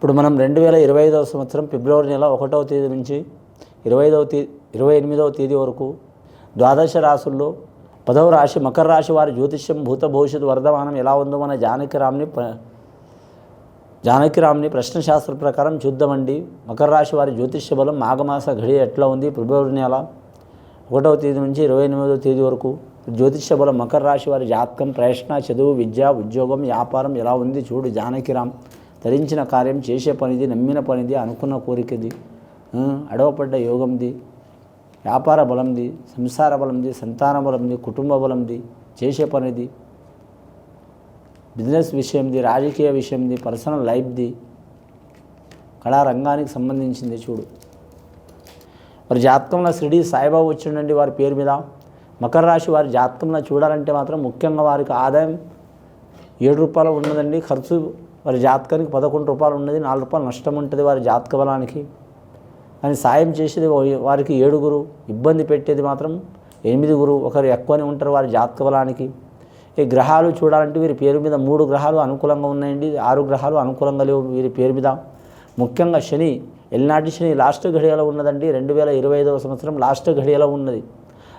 ఇప్పుడు మనం రెండు వేల ఇరవై ఐదవ సంవత్సరం ఫిబ్రవరి నెల ఒకటవ తేదీ నుంచి ఇరవై ఐదవ తేదీ ఇరవై ఎనిమిదవ తేదీ వరకు ద్వాదశ రాసుల్లో పదవ రాశి మకర రాశి వారి జ్యోతిష్యం భూత భవిష్యత్తు వర్ధమానం ఎలా ఉందో మన జానకిరామ్ని జానకిరామ్ని జానకిరామ్ని ప్రశ్నశాస్త్ర ప్రకారం చూద్దామండి. మకర రాశి వారి జ్యోతిష్య బలం మాఘమాస ఘడి ఎట్లా ఉంది? ఫిబ్రవరి నెల ఒకటవ తేదీ నుంచి ఇరవై ఎనిమిదవ తేదీ వరకు జ్యోతిష్య బలం మకర రాశి వారి జాతకం ప్రశ్న చదువు విద్య ఉద్యోగం వ్యాపారం ఎలా ఉంది? చూడు జానకిరామ్ ధరించిన కార్యం చేసే పనిది నమ్మిన పనిది అనుకున్న కోరికది అడవపడ్డ యోగంది వ్యాపార బలంది సంసార బలంది సంతాన బలంది కుటుంబ బలంది చేసే పనిది బిజినెస్ విషయంది రాజకీయ విషయంది పర్సనల్ లైఫ్ది కళారంగానికి సంబంధించింది చూడు. మరి జాతకంలో షిరిడి సాయిబాబు వచ్చిండండి వారి పేరు మీద. మకర రాశి వారి జాతకంలో చూడాలంటే మాత్రం ముఖ్యంగా వారికి ఆదాయం ఏడు రూపాయలు ఉన్నదండి. ఖర్చు వారి జాతకానికి పదకొండు రూపాయలు ఉన్నది నాలుగు రూపాయలు నష్టం ఉంటుంది వారి జాతక బలానికి. అని సాయం చేసేది వారికి ఏడుగురు ఇబ్బంది పెట్టేది మాత్రం ఎనిమిదిగురు ఒకరు ఎక్కువనే ఉంటారు వారి జాతక బలానికి. ఈ గ్రహాలు చూడాలంటే వీరి పేరు మీద మూడు గ్రహాలు అనుకూలంగా ఉన్నాయండి ఆరు గ్రహాలు అనుకూలంగా లేవు వీరి పేరు మీద. ముఖ్యంగా శని ఎల్నాటి శని లాస్ట్ ఘడియలో ఉన్నదండి రెండు వేల ఇరవై ఐదవ సంవత్సరం లాస్ట్ ఘడియలో ఉన్నది.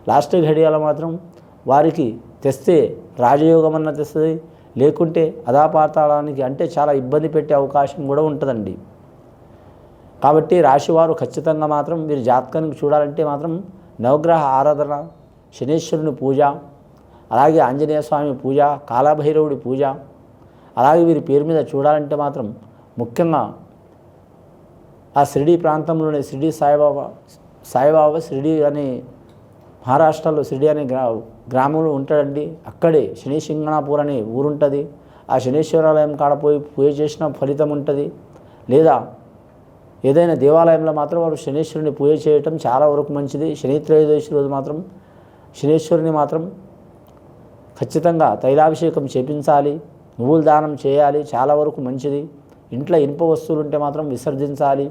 లాస్ట్ ఘడియలో మాత్రం వారికి తెస్తే రాజయోగం అన్న తెస్తుంది లేకుంటే అధాపాతాళానికి అంటే చాలా ఇబ్బంది పెట్టే అవకాశం కూడా ఉంటుందండి. కాబట్టి రాశివారు ఖచ్చితంగా మాత్రం మీరు జాతకానికి చూడాలంటే మాత్రం నవగ్రహ ఆరాధన శనేశ్వరుని పూజ అలాగే ఆంజనేయ స్వామి పూజ కాలభైరవుడి పూజ అలాగే వీరి పేరు మీద చూడాలంటే మాత్రం ముఖ్యంగా ఆ షిరిడీ ప్రాంతంలోనే షిరిడీ సాయిబాబా సాయిబాబా షిరిడీ అనే మహారాష్ట్రలో షిరిడి అనే గ్రా గ్రామంలో ఉంటాడండి. అక్కడే శని సింగణాపూర్ అనే ఊరుంటుంది. ఆ శనీశ్వరాలయం కాడపోయి పూజ చేసిన ఫలితం ఉంటుంది. లేదా ఏదైనా దేవాలయంలో మాత్రం వారు శనీశ్వరుని పూజ చేయటం చాలా వరకు మంచిది. శని త్రయోదశి రోజు మాత్రం శనీశ్వరుని మాత్రం ఖచ్చితంగా తైలాభిషేకం చేపించాలి. నువ్వులు దానం చేయాలి. చాలా వరకు మంచిది. ఇంట్లో ఇనుప వస్తువులు ఉంటే మాత్రం విసర్జించాలి.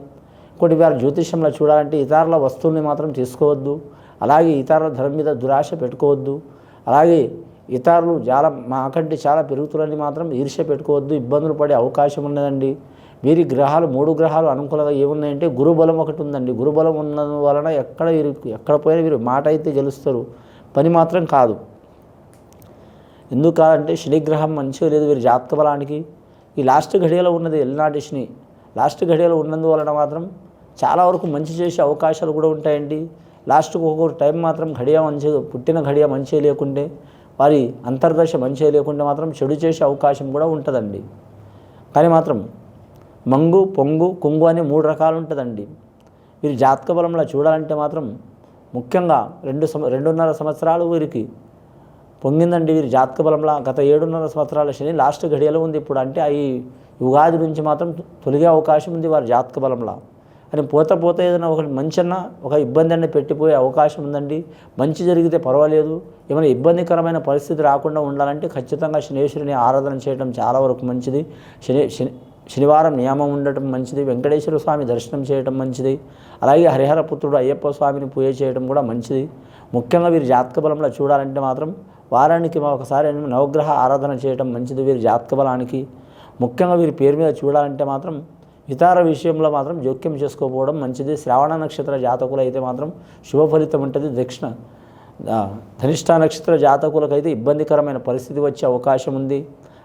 ఇంకోటి వారు జ్యోతిష్యంలో చూడాలంటే ఇతరుల వస్తువుల్ని మాత్రం తీసుకోవద్దు. అలాగే ఇతరుల ధనం మీద దురాశ పెట్టుకోవద్దు. అలాగే ఇతరులు చాలా మాకంటే చాలా పెరుగుతులని మాత్రం ఈర్ష్య పెట్టుకోవద్దు. ఇబ్బందులు పడే అవకాశం ఉన్నదండి. వీరి గ్రహాలు మూడు గ్రహాలు అనుకూలంగా ఏమున్నాయంటే గురుబలం ఒకటి ఉందండి. గురుబలం ఉన్న వలన ఎక్కడ వీరు ఎక్కడ పోయినా వీరు మాట అయితే గెలుస్తారు. పని మాత్రం కాదు. ఎందుకు కాదంటే శనిగ్రహం మంచిగా లేదు వీరి జాతక బలానికి. ఈ లాస్ట్ ఘడియలో ఉన్నది ఎల్నాటి శని. లాస్ట్ ఘడియలో ఉన్నందువలన మాత్రం చాలా వరకు మంచి చేసే అవకాశాలు కూడా ఉంటాయండి. లాస్ట్కు ఒక్కొక్క టైం మాత్రం ఘడియ మంచిగా పుట్టిన ఘడియ మంచిగా లేకుంటే వారి అంతర్దశ మంచిగా లేకుంటే మాత్రం చెడు చేసే అవకాశం కూడా ఉంటుందండి. కానీ మాత్రం మంగు పొంగు కొంగు అనే మూడు రకాలు ఉంటుందండి. వీరి జాతక బలంలో చూడాలంటే మాత్రం ముఖ్యంగా రెండు సం రెండున్నర సంవత్సరాలు వీరికి పొంగిందండి వీరి జాతక బలంలో. గత ఏడున్నర సంవత్సరాల శని లాస్ట్ ఘడియలో ఉంది ఇప్పుడు. అంటే ఈ ఉగాది నుంచి మాత్రం తొలగే అవకాశం ఉంది వారి జాతక బలంలో. అని పోత పోత ఏదైనా ఒక మంచన్న ఒక ఇబ్బంది అన్న పెట్టిపోయే అవకాశం ఉందండి. మంచి జరిగితే పర్వాలేదు. ఏమైనా ఇబ్బందికరమైన పరిస్థితి రాకుండా ఉండాలంటే ఖచ్చితంగా శనేశ్వరిని ఆరాధన చేయడం చాలా వరకు మంచిది. శని శని శనివారం నియమం ఉండటం మంచిది. వెంకటేశ్వర స్వామి దర్శనం చేయటం మంచిది. అలాగే హరిహర పుత్రుడు అయ్యప్ప స్వామిని పూజ చేయడం కూడా మంచిది. ముఖ్యంగా వీరి జాతక బలంలో చూడాలంటే మాత్రం వారానికి ఒకసారి నవగ్రహ ఆరాధన చేయడం మంచిది వీరి జాతక బలానికి. ముఖ్యంగా వీరి పేరు మీద చూడాలంటే మాత్రం ఇతర విషయంలో మాత్రం జోక్యం చేసుకోకపోవడం మంచిది. శ్రావణ నక్షత్ర జాతకులు అయితే మాత్రం శుభ ఫలితం ఉంటుంది. దక్షిణ ధనిష్ట నక్షత్ర జాతకులకైతే ఇబ్బందికరమైన పరిస్థితి వచ్చే అవకాశం ఉంది.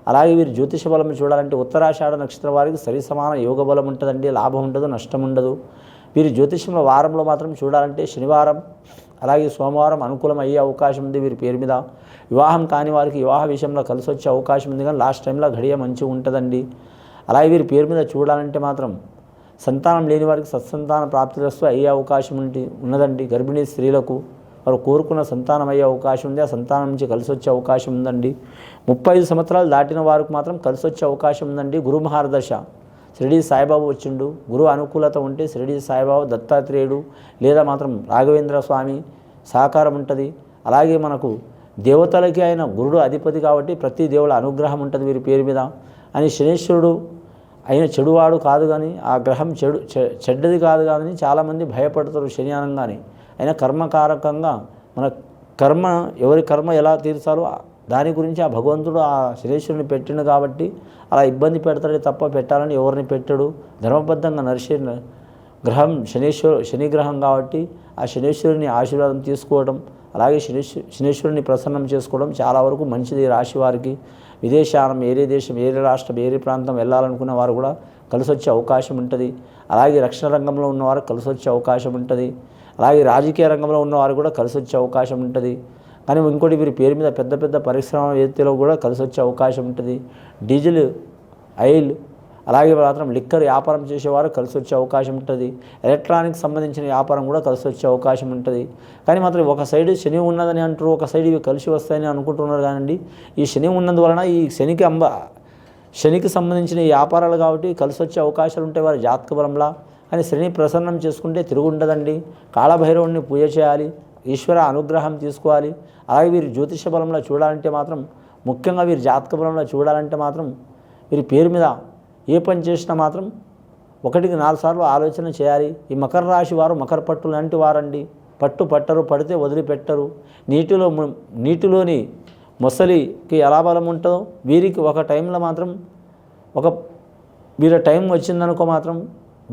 అలాగే వీరు జ్యోతిష బలం చూడాలంటే ఉత్తరాషాఢ నక్షత్రం వారికి సరి సమాన యోగ బలం ఉంటుందండి. లాభం ఉండదు నష్టం ఉండదు. వీరి జ్యోతిషంలో వారంలో మాత్రం చూడాలంటే శనివారం అలాగే సోమవారం అనుకూలం అయ్యే అవకాశం ఉంది వీరి పేరు మీద. వివాహం కాని వారికి వివాహ విషయంలో కలిసి వచ్చే అవకాశం ఉంది. కానీ లాస్ట్ టైంలో ఘడియ మంచిగా ఉంటుందండి. అలాగే వీరి పేరు మీద చూడాలంటే మాత్రం సంతానం లేని వారికి సత్సంతాన ప్రాప్తిరస్తూ అయ్యే అవకాశం ఉండి ఉన్నదండి. గర్భిణీ స్త్రీలకు వారు కోరుకున్న సంతానం అయ్యే అవకాశం ఉంది. ఆ సంతానం నుంచి కలిసి వచ్చే అవకాశం ఉందండి. ముప్పై ఐదు సంవత్సరాలు దాటిన వారికి మాత్రం కలిసి వచ్చే అవకాశం ఉందండి. గురు మహారదశ. షిరిడి సాయిబాబు వచ్చిండు. గురువు అనుకూలత ఉంటే షిరిడి సాయిబాబా దత్తాత్రేయుడు లేదా మాత్రం రాఘవేంద్ర స్వామి సహకారం ఉంటుంది. అలాగే మనకు దేవతలకి ఆయన గురుడు అధిపతి కాబట్టి ప్రతి దేవుళ్ళ అనుగ్రహం ఉంటుంది వీరి పేరు మీద. అని శనేశ్వరుడు అయిన చెడువాడు కాదు కానీ ఆ గ్రహం చెడు చెడ్డది కాదు కానీ చాలామంది భయపడతారు శని అనగానే అయినా కర్మకారకంగా మన కర్మ ఎవరి కర్మ ఎలా తీర్చాలో దాని గురించి ఆ భగవంతుడు ఆ శనేశ్వరుని పెట్టిండు కాబట్టి అలా ఇబ్బంది పెడతాడే తప్ప పెట్టాలని ఎవరిని పెట్టడు? ధర్మబద్ధంగా నరిసే గ్రహం శనీశ్వరు శని గ్రహం కాబట్టి ఆ శనేశ్వరుని ఆశీర్వాదం తీసుకోవడం అలాగే శనేశ్వ శనేశ్వరుని ప్రసన్నం చేసుకోవడం చాలా వరకు మంచిది రాశి వారికి. విదేశానం ఏరే దేశం ఏరే రాష్ట్రం ఏరే ప్రాంతం వెళ్ళాలనుకున్న వారు కూడా కలిసి వచ్చే అవకాశం ఉంటుంది. అలాగే రక్షణ రంగంలో ఉన్నవారు కలిసి వచ్చే అవకాశం ఉంటుంది. అలాగే రాజకీయ రంగంలో ఉన్నవారు కూడా కలిసి వచ్చే అవకాశం ఉంటుంది. కానీ ఇంకోటి వీరి పేరు మీద పెద్ద పెద్ద పరిశ్రమ వేత్తలో కూడా కలిసి వచ్చే అవకాశం ఉంటుంది. డీజిల్ ఆయిల్ అలాగే మాత్రం లిక్కర్ వ్యాపారం చేసేవారు కలిసి వచ్చే అవకాశం ఉంటుంది. ఎలక్ట్రానిక్స్ సంబంధించిన వ్యాపారం కూడా కలిసి వచ్చే అవకాశం ఉంటుంది. కానీ మాత్రం ఒక సైడ్ శని ఉన్నదని అంటారు ఒక సైడ్ ఇవి కలిసి వస్తాయని అనుకుంటున్నారు కానండి. ఈ శని ఉన్నందువలన ఈ శనికి అంబ శనికి సంబంధించిన ఈ వ్యాపారాలు కాబట్టి కలిసి వచ్చే అవకాశాలు ఉంటాయి వారి జాతక బలంలా. కానీ శని ప్రసన్నం చేసుకుంటే తిరుగుండదండి. కాళభైరవుడిని పూజ చేయాలి ఈశ్వర అనుగ్రహం తీసుకోవాలి. అలాగే వీరి జ్యోతిష బలంలో చూడాలంటే మాత్రం ముఖ్యంగా వీరి జాతక బలంలో చూడాలంటే మాత్రం వీరి పేరు మీద ఏ పని చేసినా మాత్రం ఒకటికి నాలుగు సార్లు ఆలోచన చేయాలి. ఈ మకర రాశి వారు మకర పట్టు లాంటి వారండి. పట్టు పట్టరు పడితే వదిలిపెట్టరు. నీటిలో నీటిలోని మొసలికి ఎలా బలం ఉంటుందో వీరికి ఒక టైంలో మాత్రం ఒక వీరి టైం వచ్చిందనుకో మాత్రం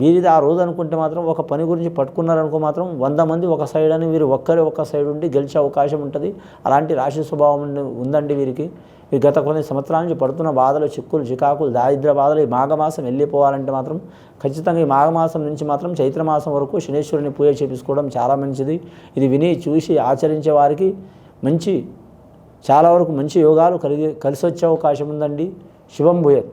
వీరిది ఆ రోజు అనుకుంటే మాత్రం ఒక పని గురించి పట్టుకున్నారనుకో మాత్రం వంద మంది ఒక సైడ్ అని వీరు ఒక్కరే ఒక సైడ్ ఉండి గెలిచే అవకాశం ఉంటుంది. అలాంటి రాశి స్వభావం ఉందండి వీరికి. ఈ గత కొన్ని సంవత్సరాల నుంచి పడుతున్న బాధలు చిక్కులు చికాకులు దారిద్ర బాధలు ఈ మాఘమాసం వెళ్ళిపోవాలంటే మాత్రం ఖచ్చితంగా ఈ మాఘమాసం నుంచి మాత్రం చైత్రమాసం వరకు శనేశ్వరుని పూజ చేపించుకోవడం చాలా మంచిది. ఇది విని చూసి ఆచరించే వారికి మంచి చాలా వరకు మంచి యోగాలు కలిగి కలిసి వచ్చే అవకాశం ఉందండి. శుభం భూయత్.